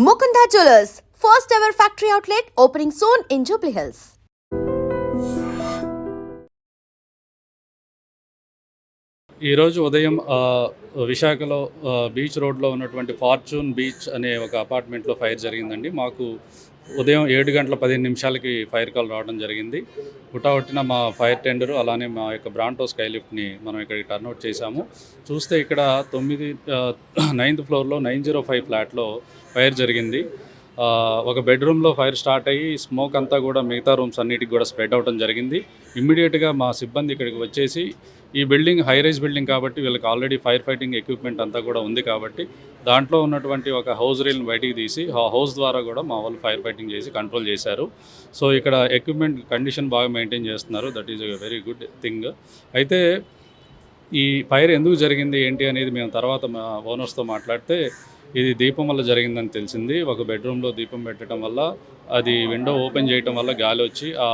Mukunda Jewelers, first ever factory outlet opening soon in Jubilee Hills. ఈరోజు ఉదయం విశాఖలో beach రోడ్లో ఉన్నటువంటి ఫార్చ్యూన్ బీచ్ అనే ఒక అపార్ట్మెంట్లో ఫైర్ జరిగిందండి. మాకు ఉదయం ఏడు గంటల పదిహేను నిమిషాలకి ఫైర్ కాల్ రావడం జరిగింది. హుటాహుట్టిన మా ఫైర్ టెండరు అలానే మా యొక్క బ్రాంటో స్కైలిఫ్ట్ని మనం ఇక్కడికి టర్న్అవుట్ చేశాము. చూస్తే ఇక్కడ తొమ్మిది నైన్త్ ఫ్లోర్లో నైన్ జీరో ఫైవ్ ఫ్లాట్లో ఫైర్ జరిగింది. ఒక బెడ్రూమ్లో ఫైర్ స్టార్ట్ అయ్యి స్మోక్ అంతా కూడా మిగతా రూమ్స్ అన్నిటికి కూడా స్ప్రెడ్ అవడం జరిగింది. ఇమ్మీడియట్గా మా సిబ్బంది ఇక్కడికి వచ్చేసి ఈ బిల్డింగ్ హై రైజ్ బిల్డింగ్ కాబట్టి వీళ్ళకి ఆల్రెడీ ఫైర్ ఫైటింగ్ ఎక్విప్మెంట్ అంతా కూడా ఉంది కాబట్టి దాంట్లో ఉన్నటువంటి ఒక హౌస్ రీల్ని బయటికి తీసి ఆ హౌస్ ద్వారా కూడా మా వాళ్ళు ఫైర్ ఫైటింగ్ చేసి కంట్రోల్ చేశారు. సో ఇక్కడ ఎక్విప్మెంట్ కండిషన్ బాగా మెయింటైన్ చేస్తున్నారు. That is a very good thing అయితే ఈ ఫైర్ ఎందుకు జరిగింది ఏంటి అనేది మేము తర్వాత మా ఓనర్స్తో మాట్లాడితే ఇది దీపం వల్ల జరిగిందని తెలిసింది. ఒక బెడ్రూమ్లో దీపం పెట్టడం వల్ల అది విండో ఓపెన్ చేయడం వల్ల గాలి వచ్చి ఆ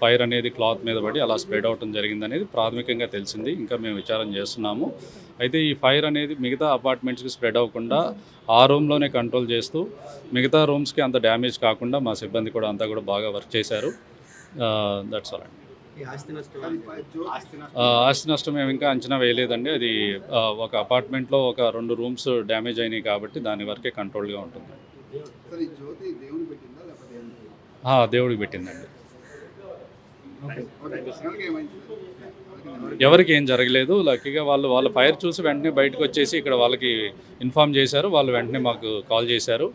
ఫైర్ అనేది క్లాత్ మీద పడి అలా స్ప్రెడ్ అవటం జరిగింది అనేది ప్రాథమికంగా తెలిసింది. ఇంకా మేము విచారం చేస్తున్నాము. అయితే ఈ ఫైర్ అనేది మిగతా అపార్ట్మెంట్స్కి స్ప్రెడ్ అవ్వకుండా ఆ రూమ్లోనే కంట్రోల్ చేస్తూ మిగతా రూమ్స్కి అంత డ్యామేజ్ కాకుండా మా సిబ్బంది కూడా అంతా కూడా బాగా వర్క్ చేశారు. దట్స్ ఆల్ అండి. ఆస్తి నష్టం మేము ఇంకా అంచనా వేయలేదండి. అది ఒక అపార్ట్మెంట్లో ఒక రెండు రూమ్స్ డ్యామేజ్ అయినాయి కాబట్టి దాని వరకే కంట్రోల్గా ఉంటుంది. దేవుడికి పెట్టిందండి? ఎవరికి ఏం జరగలేదు. లక్కీగా వాళ్ళు వాళ్ళ ఫైర్ చూసి వెంటనే బయటకు వచ్చేసి ఇక్కడ వాళ్ళకి ఇన్ఫామ్ చేశారు. వాళ్ళు వెంటనే మాకు కాల్ చేశారు.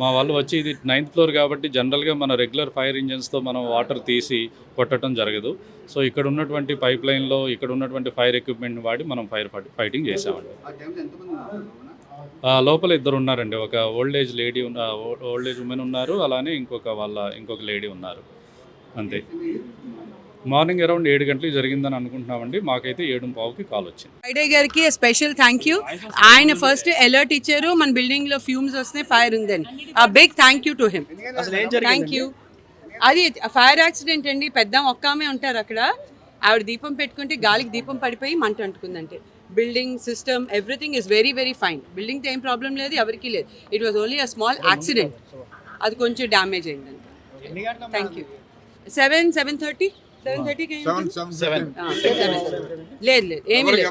మా వాళ్ళు వచ్చి ఇది నైన్త్ ఫ్లోర్ కాబట్టి జనరల్గా మన రెగ్యులర్ ఫైర్ ఇంజన్స్తో మనం వాటర్ తీసి కొట్టడం జరగదు. సో ఇక్కడ ఉన్నటువంటి పైప్ లైన్లో ఇక్కడ ఉన్నటువంటి ఫైర్ ఎక్విప్మెంట్ వాడి మనం ఫైర్ ఫైటింగ్ చేసామండి. లోపల ఇద్దరు ఉన్నారండి. ఒక ఓల్డ్ ఏజ్ లేడీ ఉన్న ఓల్డ్ ఏజ్ ఉమెన్ ఉన్నారు. అలానే ఇంకొక వాళ్ళ ఇంకొక లేడీ ఉన్నారు. అంతే. మార్నింగ్ అరౌండ్ ఏడు గంటలకు జరిగిందని అనుకుంటున్నామండి. మాకైతే ఏడు పావుకి కాల్ వచ్చింది. ఫ్రైడే గారికి స్పెషల్ థ్యాంక్ యూ ఆయన ఫస్ట్ అలర్ట్ ఇచ్చారు. మన బిల్డింగ్లో ఫ్యూమ్స్ వస్తున్నాయి ఫైర్ ఉందని. ఆ big thank you to him thank you అది ఫైర్ యాక్సిడెంట్ అండి. పెద్ద ఒక్కామే ఉంటారు అక్కడ. ఆవిడ దీపం పెట్టుకుంటే గాలికి దీపం పడిపోయి మంట అంటుకుందంటే. Building system everything is very very fine బిల్డింగ్తో ఏం ప్రాబ్లం లేదు ఎవరికీ లేదు. It was only a small accident అది కొంచెం డ్యామేజ్ అయిందంటే. Thank you seven seven thirty లేదు లేదు ఏమీ లేదు.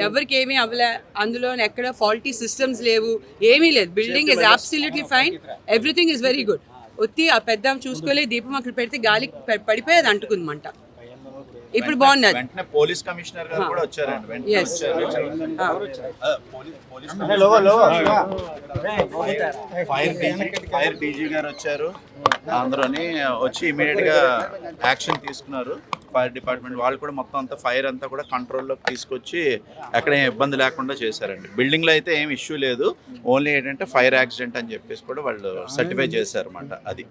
ఎవరికి ఏమీ అవ్వలే. అందులో ఎక్కడ ఫాల్టీ సిస్టమ్స్ లేవు. ఏమీ లేదు. Building is absolutely fine everything is very good ఒత్తి ఆ పెద్ద చూసుకోలే దీపం అక్కడ పెడితే గాలి ప- పడిపోయి అది అంటుకుంది మంట. ఇప్పుడు బాగున్నది వెంటనే పోలీస్ కమిషనర్ గారు కూడా వచ్చారండి. వెంటనే. వచ్చారు. ఫైర్ డీజీ ఫైర్ డీజీ గారు వచ్చారు. అందరూని వచ్చి ఇమీడియట్గా యాక్షన్ తీసుకున్నారు. ఫైర్ డిపార్ట్మెంట్ వాళ్ళు కూడా మొత్తం అంతా ఫైర్ అంతా కూడా కంట్రోల్లోకి తీసుకొచ్చి ఎక్కడ ఏం ఇబ్బంది లేకుండా చేశారండి. బిల్డింగ్లో అయితే ఏం ఇష్యూ లేదు. ఓన్లీ ఏంటంటే ఫైర్ యాక్సిడెంట్ అని చెప్పేసి కూడా వాళ్ళు సర్టిఫై చేశారన్నమాట అది.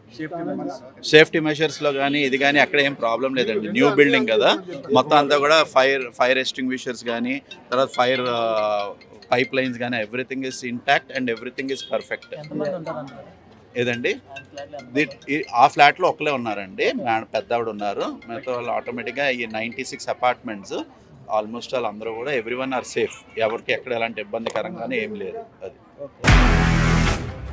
సేఫ్టీ మెషర్స్లో కానీ ఇది కానీ అక్కడ ఏం ప్రాబ్లం లేదండి. న్యూ బిల్డింగ్ కదా. మొత్తం అంతా కూడా ఫైర్ ఫైర్ ఎస్టింగ్విషర్స్ కానీ తర్వాత ఫైర్ పైప్ లైన్స్ కానీ everything is intact and everything is perfect. ఏదండి? ఆ ఫ్లాట్లో ఒకలే ఉన్నారండి. పెద్ద ఆవిడ ఉన్నారు. మిగతా వాళ్ళు ఆటోమేటిక్గా ఈ నైంటీ సిక్స్ అపార్ట్మెంట్స్ ఆల్మోస్ట్ వాళ్ళు అందరూ కూడా ఎవ్రీ వన్ ఆర్ సేఫ్. ఎవరికి ఎక్కడ ఎలాంటి ఇబ్బందికరంగానే ఏం లేదు అది.